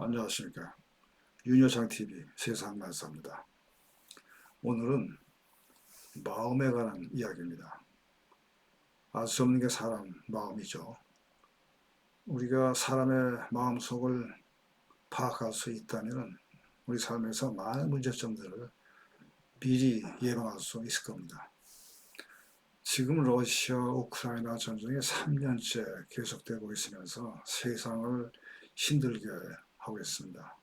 안녕하십니까. 윤여창TV 세상 만사입니다. 오늘은 마음에 관한 이야기입니다. 알 수 없는 게 사람 마음이죠. 우리가 사람의 마음속을 파악할 수 있다면 우리 삶에서 많은 문제점들을 미리 예방할 수 있을 겁니다. 지금 러시아 우크라이나 전쟁이 3년째 계속되고 있으면서 세상을 힘들게 하고 있습니다.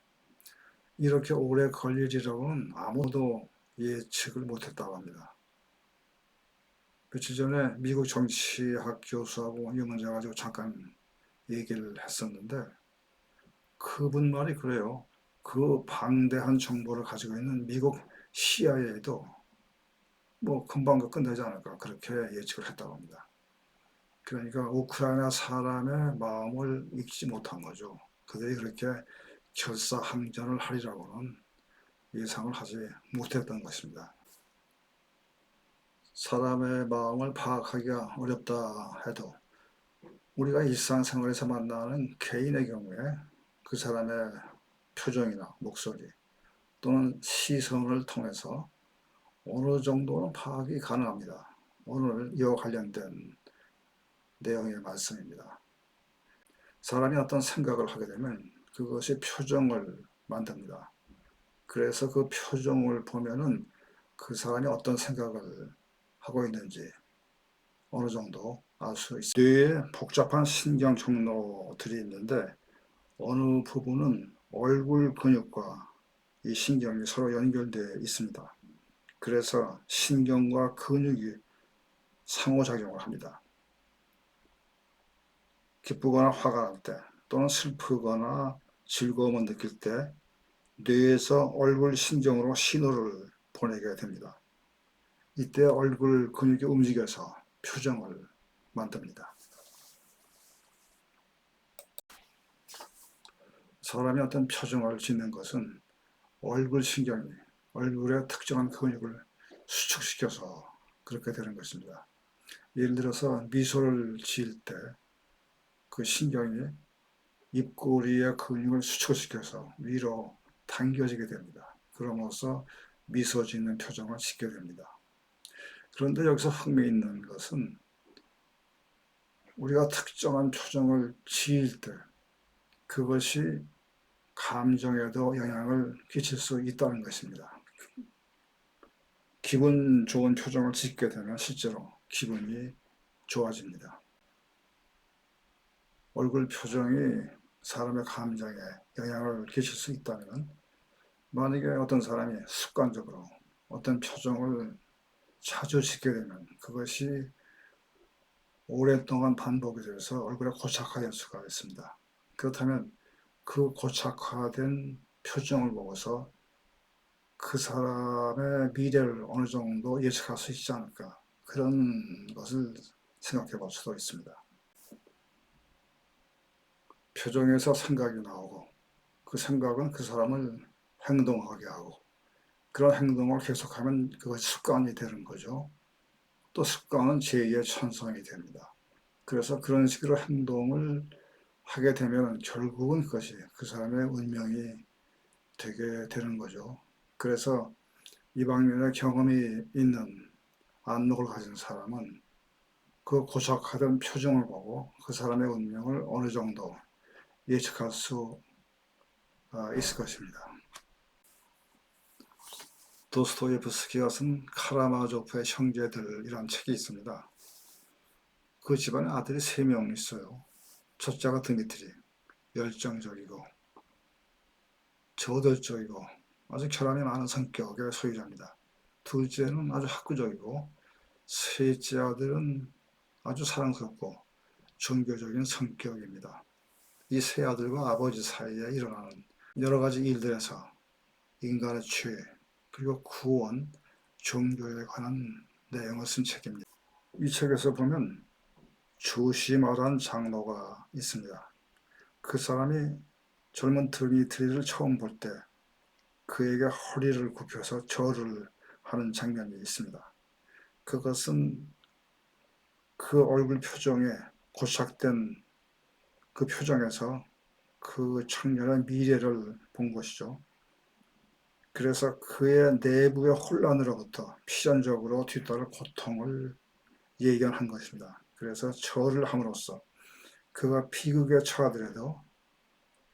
이렇게 오래 걸릴이라고는 아무도 예측을 못했다고 합니다. 며칠 전에 미국 정치학 교수하고 이 문제 가지고 잠깐 얘기를 했었는데 그분 말이 그래요. 그 방대한 정보를 가지고 있는 미국 CIA도 뭐 금방 그 끝나지 않을까 그렇게 예측을 했다고 합니다. 그러니까 우크라이나 사람의 마음을 읽지 못한 거죠. 그들이 그렇게 결사 항전을 하리라고는 예상을 하지 못했던 것입니다. 사람의 마음을 파악하기가 어렵다 해도 우리가 일상생활에서 만나는 개인의 경우에 그 사람의 표정이나 목소리 또는 시선을 통해서 어느 정도는 파악이 가능합니다. 오늘 이와 관련된 내용의 말씀입니다. 사람이 어떤 생각을 하게 되면 그것이 표정을 만듭니다. 그래서 그 표정을 보면은 그 사람이 어떤 생각을 하고 있는지 어느 정도 알 수 있습니다. 뇌에 복잡한 신경 경로들이 있는데 어느 부분은 얼굴 근육과 이 신경이 서로 연결되어 있습니다. 그래서 신경과 근육이 상호작용을 합니다. 기쁘거나 화가 날 때 또는 슬프거나 즐거움을 느낄 때 뇌에서 얼굴 신경으로 신호를 보내게 됩니다. 이때 얼굴 근육이 움직여서 표정을 만듭니다. 사람이 어떤 표정을 짓는 것은 얼굴 신경이 얼굴의 특정한 근육을 수축시켜서 그렇게 되는 것입니다. 예를 들어서 미소를 지을 때 그 신경이 입꼬리의 근육을 수축시켜서 위로 당겨지게 됩니다. 그러면서 미소 짓는 표정을 짓게 됩니다. 그런데 여기서 흥미있는 것은 우리가 특정한 표정을 지을 때 그것이 감정에도 영향을 끼칠 수 있다는 것입니다. 기분 좋은 표정을 짓게 되면 실제로 기분이 좋아집니다. 얼굴 표정이 사람의 감정에 영향을 끼칠 수 있다면 만약에 어떤 사람이 습관적으로 어떤 표정을 자주 짓게 되면 그것이 오랫동안 반복이 돼서 얼굴에 고착화될 수가 있습니다. 그렇다면 그 고착화된 표정을 보고서 그 사람의 미래를 어느 정도 예측할 수 있지 않을까 그런 것을 생각해 볼 수도 있습니다. 표정에서 생각이 나오고 그 생각은 그 사람을 행동하게 하고 그런 행동을 계속하면 그것이 습관이 되는 거죠. 또 습관은 제2의 천성이 됩니다. 그래서 그런 식으로 행동을 하게 되면 결국은 그것이 그 사람의 운명이 되게 되는 거죠. 그래서 이 방면에 경험이 있는 안목을 가진 사람은 그 고착화된 표정을 보고 그 사람의 운명을 어느 정도 예측할 수 아, 있을 것입니다. 도스토예프스키가 쓴 카라마조프의 형제들이라는 책이 있습니다. 그 집안에 아들이 세명 있어요. 첫째가 드미트리, 열정적이고 저돌적이고 아주 결함이 많은 성격의 소유자입니다. 둘째는 아주 학구적이고 셋째 아들은 아주 사랑스럽고 종교적인 성격입니다. 이 세 아들과 아버지 사이에 일어나는 여러 가지 일들에서 인간의 죄 그리고 구원, 종교에 관한 내용을 쓴 책입니다. 이 책에서 보면 조심하라는 장로가 있습니다. 그 사람이 젊은 드미트리를 처음 볼 때 그에게 허리를 굽혀서 절을 하는 장면이 있습니다. 그것은 그 얼굴 표정에 고착된 그 표정에서 그 청년의 미래를 본 것이죠. 그래서 그의 내부의 혼란으로부터 필연적으로 뒤따를 고통을 예견한 것입니다. 그래서 절을 함으로써 그가 비극에 처하더라도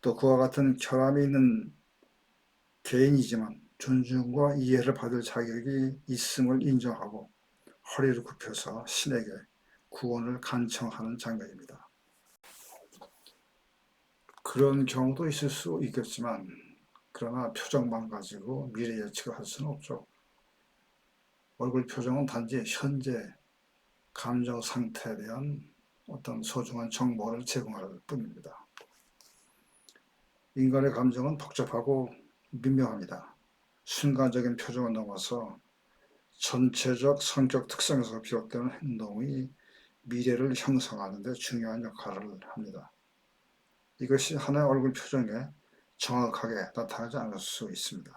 또 그와 같은 결함이 있는 개인이지만 존중과 이해를 받을 자격이 있음을 인정하고 허리를 굽혀서 신에게 구원을 간청하는 장면입니다. 그런 경우도 있을 수 있겠지만 그러나 표정만 가지고 미래 예측을 할 수는 없죠. 얼굴 표정은 단지 현재 감정 상태에 대한 어떤 소중한 정보를 제공할 뿐입니다. 인간의 감정은 복잡하고 미묘합니다. 순간적인 표정을 넘어서 전체적 성격 특성에서 비롯되는 행동이 미래를 형성하는 데 중요한 역할을 합니다. 이것이 하나의 얼굴 표정에 정확하게 나타나지 않을 수 있습니다.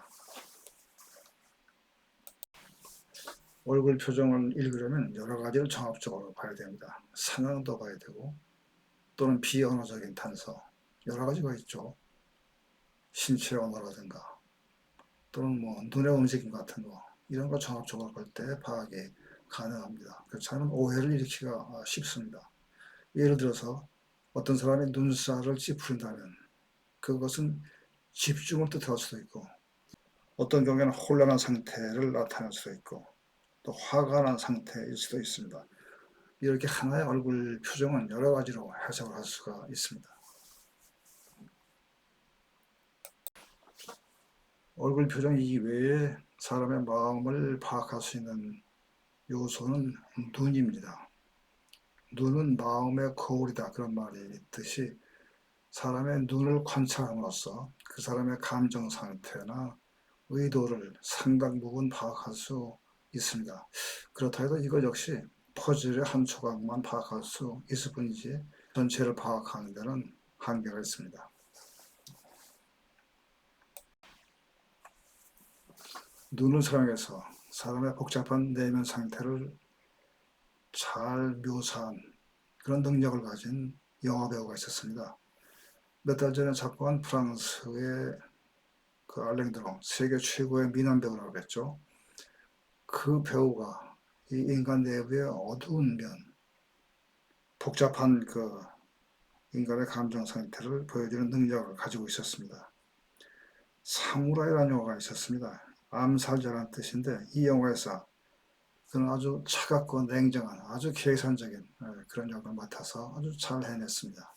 얼굴 표정을 읽으려면 여러 가지를 종합적으로 봐야 됩니다. 상황도 봐야 되고 또는 비언어적인 단서 여러 가지가 있죠. 신체 언어라든가 또는 뭐 눈의 움직임 같은 거 이런 거 종합적으로 볼 때 파악이 가능합니다. 그렇지 않으면 오해를 일으키기가 쉽습니다. 예를 들어서 어떤 사람이 눈살을 찌푸린다면 그것은 집중을 뜻할 수도 있고 어떤 경우에는 혼란한 상태를 나타낼 수도 있고 또 화가 난 상태일 수도 있습니다. 이렇게 하나의 얼굴 표정은 여러 가지로 해석을 할 수가 있습니다. 얼굴 표정 이외에 사람의 마음을 파악할 수 있는 요소는 눈입니다. 눈은 마음의 거울이다 그런 말이 있듯이 사람의 눈을 관찰함으로써 그 사람의 감정 상태나 의도를 상당 부분 파악할 수 있습니다. 그렇다 해도 이것 역시 퍼즐의 한 조각만 파악할 수 있을 뿐이지 전체를 파악하는 데는 한계가 있습니다. 눈을 사용해서 사람의 복잡한 내면 상태를 잘 묘사한 그런 능력을 가진 영화 배우가 있었습니다. 몇 달 전에 작고한 프랑스의 그 알랭 드롱 세계 최고의 미남 배우라고 했죠. 그 배우가 이 인간 내부의 어두운 면, 복잡한 그 인간의 감정 상태를 보여주는 능력을 가지고 있었습니다. 사무라이라는 영화가 있었습니다. 암살자라는 뜻인데 이 영화에서 그는 아주 차갑고 냉정한 아주 계산적인 예, 그런 역을 맡아서 아주 잘 해냈습니다.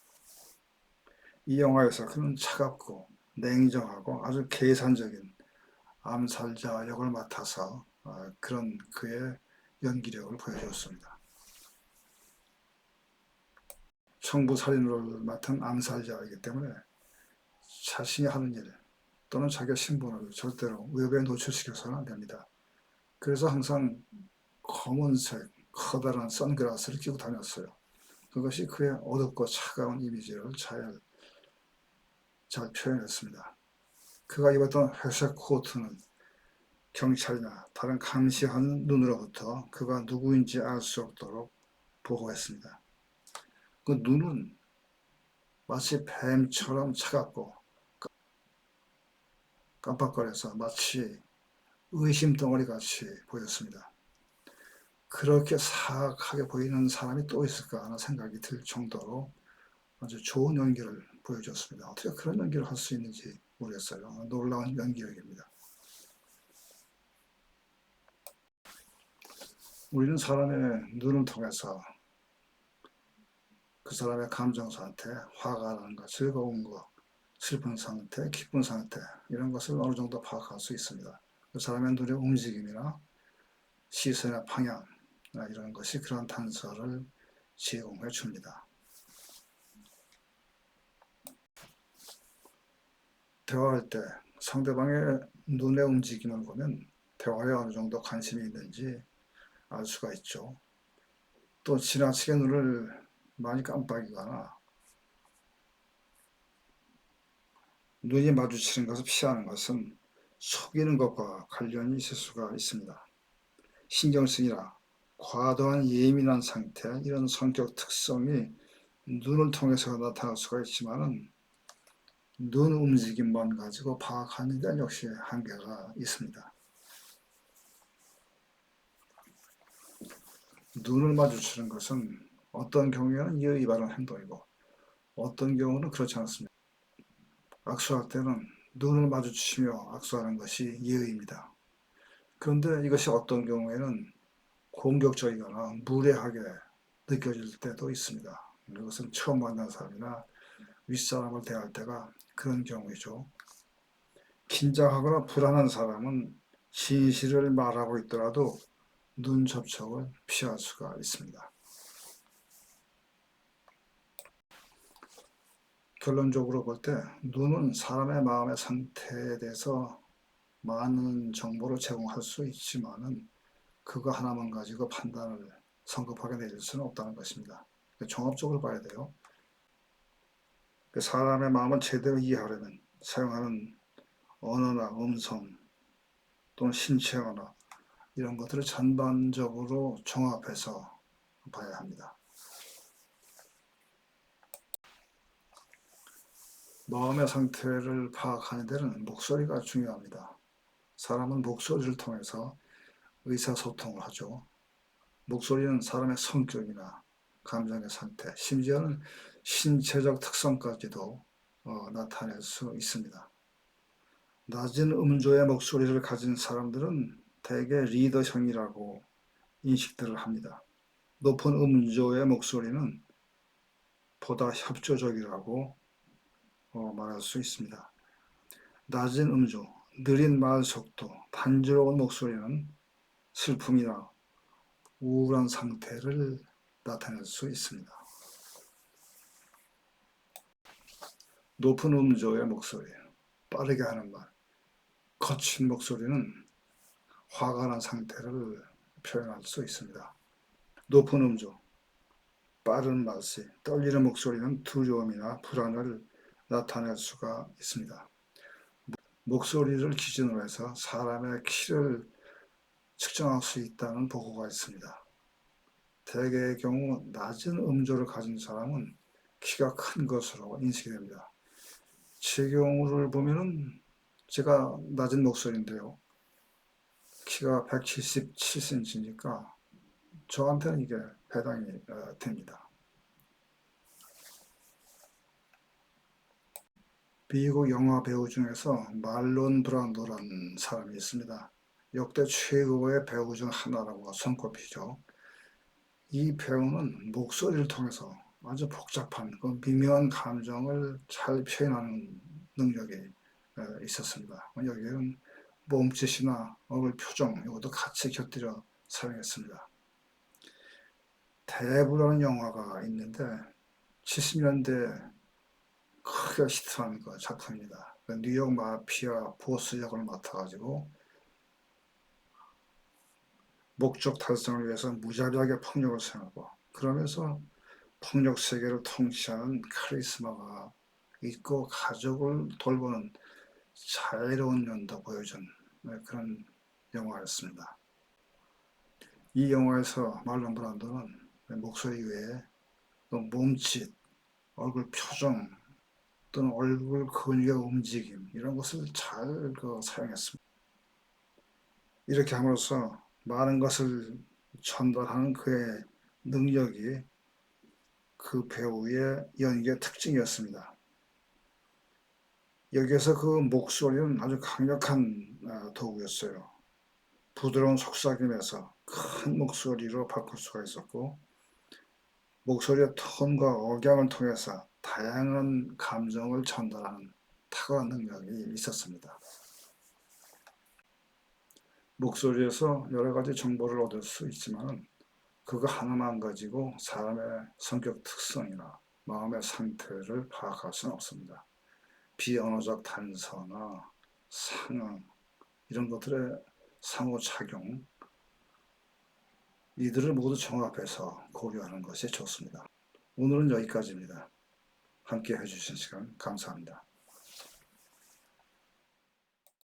이 영화에서 그는 차갑고 냉정하고 아주 계산적인 암살자 역을 맡아서 어, 그런 그의 연기력을 보여주었습니다. 청부 살인을 맡은 암살자이기 때문에 자신이 하는 일 또는 자기의 신분을 절대로 위협에 노출시켜서는 안 됩니다. 그래서 항상 검은색 커다란 선글라스를 끼고 다녔어요. 그것이 그의 어둡고 차가운 이미지를 잘, 잘 표현했습니다. 그가 입었던 회색 코트는 경찰이나 다른 감시하는 눈으로부터 그가 누구인지 알 수 없도록 보호했습니다. 그 눈은 마치 뱀처럼 차갑고 깜빡거려서 마치 의심 덩어리 같이 보였습니다. 그렇게 사악하게 보이는 사람이 또 있을까 하는 생각이 들 정도로 아주 좋은 연기를 보여줬습니다. 어떻게 그런 연기를 할 수 있는지 모르겠어요. 놀라운 연기력입니다. 우리는 사람의 눈을 통해서 그 사람의 감정 상태, 화가 나는 것, 즐거운 것, 슬픈 상태, 기쁜 상태 이런 것을 어느 정도 파악할 수 있습니다. 그 사람의 눈의 움직임이나 시선의 방향 이런 것이 그런 단서를 제공해 줍니다. 대화할 때 상대방의 눈의 움직임을 보면 대화에 어느 정도 관심이 있는지 알 수가 있죠. 또 지나치게 눈을 많이 깜빡이거나 눈이 마주치는 것을 피하는 것은 속이는 것과 관련이 있을 수가 있습니다. 신경쓰기나 과도한 예민한 상태, 이런 성격 특성이 눈을 통해서 나타날 수가 있지만은 눈 움직임만 가지고 파악하는 데 역시 한계가 있습니다. 눈을 마주치는 것은 어떤 경우에는 예의 바른 행동이고 어떤 경우는 그렇지 않습니다. 악수할 때는 눈을 마주치며 악수하는 것이 예의입니다. 그런데 이것이 어떤 경우에는 공격적이거나 무례하게 느껴질 때도 있습니다. 이것은 처음 만난 사람이나 윗사람을 대할 때가 그런 경우이죠. 긴장하거나 불안한 사람은 진실을 말하고 있더라도 눈 접촉을 피할 수가 있습니다. 결론적으로 볼 때 눈은 사람의 마음의 상태에 대해서 많은 정보를 제공할 수 있지만은 그거 하나만 가지고 판단을 성급하게 내릴 수는 없다는 것입니다. 종합적으로 봐야 돼요. 그 사람의 마음을 제대로 이해하려면 사용하는 언어나 음성 또는 신체 언어 이런 것들을 전반적으로 종합해서 봐야 합니다. 마음의 상태를 파악하는 데는 목소리가 중요합니다. 사람은 목소리를 통해서 의사소통을 하죠. 목소리는 사람의 성격이나 감정의 상태, 심지어는 신체적 특성까지도 어, 나타낼 수 있습니다. 낮은 음조의 목소리를 가진 사람들은 대개 리더형이라고 인식들을 합니다. 높은 음조의 목소리는 보다 협조적이라고 어, 말할 수 있습니다. 낮은 음조, 느린 말 속도, 단조로운 목소리는 슬픔이나 우울한 상태를 나타낼 수 있습니다. 높은 음조의 목소리, 빠르게 하는 말, 거친 목소리는 화가 난 상태를 표현할 수 있습니다. 높은 음조, 빠른 말씨, 떨리는 목소리는 두려움이나 불안을 나타낼 수가 있습니다. 목소리를 기준으로 해서 사람의 키를 측정할 수 있다는 보고가 있습니다. 대개의 경우 낮은 음조를 가진 사람은 키가 큰 것으로 인식이 됩니다. 제 경우를 보면은 제가 낮은 목소리인데요. 키가 177cm니까 저한테는 이게 해당이 어, 됩니다. 미국 영화 배우 중에서 말론 브란도라는 사람이 있습니다. 역대 최고의 배우 중 하나라고 손꼽히죠. 이 배우는 목소리를 통해서 아주 복잡한 그 미묘한 감정을 잘 표현하는 능력이 있었습니다. 여기에는 몸짓이나 얼굴 표정 이것도 같이 곁들여 사용했습니다. 대부라는 영화가 있는데 70년대 크게 히트한 그 작품입니다. 그 뉴욕 마피아 보스 역을 맡아가지고 목적 달성을 위해서 무자비하게 폭력을 사용하고 그러면서 폭력 세계를 통치하는 카리스마가 있고 가족을 돌보는 자애로운 면도 보여준 네, 그런 영화였습니다. 이 영화에서 말론 브란도는 목소리 외에 또 몸짓, 얼굴 표정 또는 얼굴 근육의 움직임 이런 것을 잘 그 사용했습니다. 이렇게 함으로써 많은 것을 전달하는 그의 능력이 그 배우의 연기의 특징이었습니다. 여기에서 그 목소리는 아주 강력한 아, 도구였어요. 부드러운 속삭임에서 큰 목소리로 바꿀 수가 있었고 목소리의 톤과 억양을 통해서 다양한 감정을 전달하는 탁월한 능력이 있었습니다. 목소리에서 여러 가지 정보를 얻을 수 있지만 그거 하나만 가지고 사람의 성격 특성이나 마음의 상태를 파악할 수는 없습니다. 비언어적 단서나 상황 이런 것들의 상호작용 이들을 모두 종합해서 고려하는 것이 좋습니다. 오늘은 여기까지입니다. 함께 해주신 시간 감사합니다.